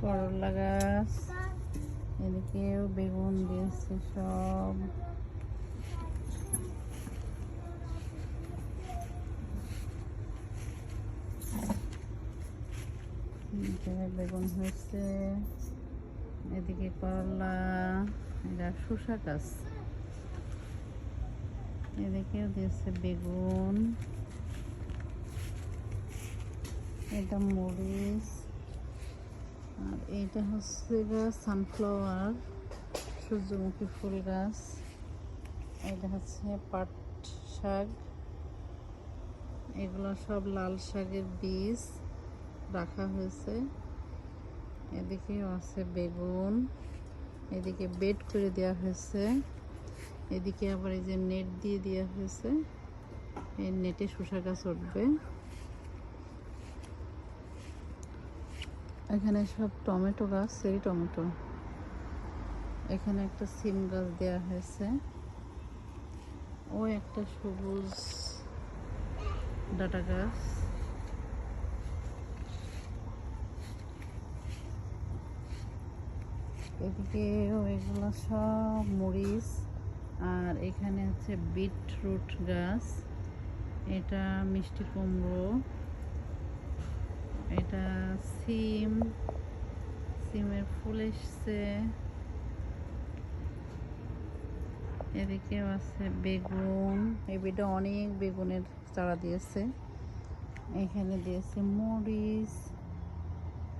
করলা গাছ। এদিকেও বেগুন দিয়েছে সব। বেগুন হয়েছে। এদিকে করলা, এটা শসা গাছ। এদিকেও দিয়েছে বেগুন। এটা মরিচ। এইটা হচ্ছে সানফ্লাওয়ার সূর্যমুখী ফুল গাছ। এটা হচ্ছে পাট শাক। এগুলো সব লাল শাকের বীজ রাখা হয়েছে। এদিকেও আছে বেগুন। এদিকে বেড করে দেওয়া হয়েছে। এদিকে আবার এই যে নেট দিয়ে দেওয়া হয়েছে। এই নেটে শসা গাছ উঠবে। এখানে সব টমেটো গাছ, সেই টমেটো। এখানে একটা সিম গাছ দেওয়া হয়েছে। ও একটা সবুজ ডাটা গাছ। এদিকে এগুলো সব মরিচ, আর এখানে হচ্ছে বিটরুট গাছ। এটা মিষ্টি কুমড়ো। এটা সিম, সিমের ফুল এসছে। এদিকেও আছে বেগুন। এই অনেক বেগুনের চারা দিয়েছে। এখানে দিয়েছে মরিচ।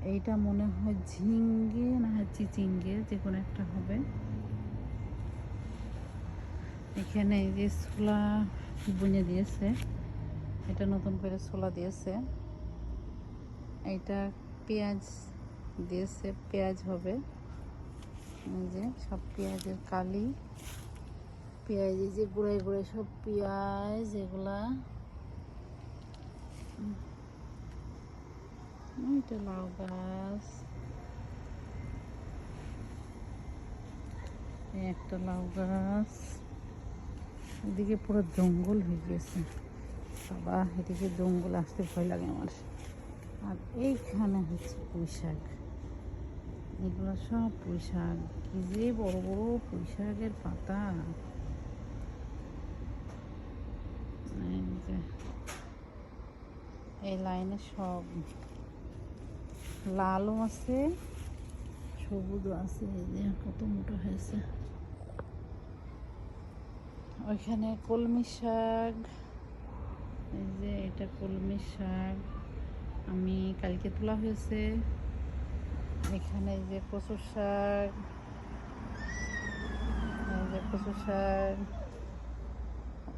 এইটা মনে হয় ঝিঙ্গে না হয় চিচিঙ্গে যে কোনো একটা হবে। এখানে এই যে ছোলা বুনে দিয়েছে। এটা নতুন করে ছোলা দিয়েছে। এইটা পেঁয়াজ দিয়েছে পেঁয়াজ হবে। যে সব পেঁয়াজের কালি। পেঁয়াজ যে গুঁড়াই গুঁড়াই সব পেঁয়াজ, এগুলা। এটা লাউ গাছ। একটা লাউ গাছ। এদিকে পুরো জঙ্গল হয়ে গেছে। বাবা, এদিকে জঙ্গল আসতে ভয় লাগে আমার। আর এইখানে হচ্ছে পুঁই শাক। এগুলো সব পুঁই শাক। কি যে বড় বড় পুঁই শাকের পাতা। এই লাইনে সব লালও আছে, সবুজও আছে। এই যে, কত মোটা হয়েছে। ওইখানে কলমি শাক। এই যে, এটা কলমি শাক। আমি কালকে তোলা হয়েছে। এখানে যে কচু শাক যে কচু শাক,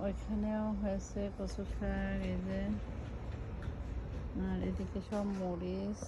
ওইখানেও হয়েছে কচু শাক, এই যে। আর এদিকে সব মরিচ।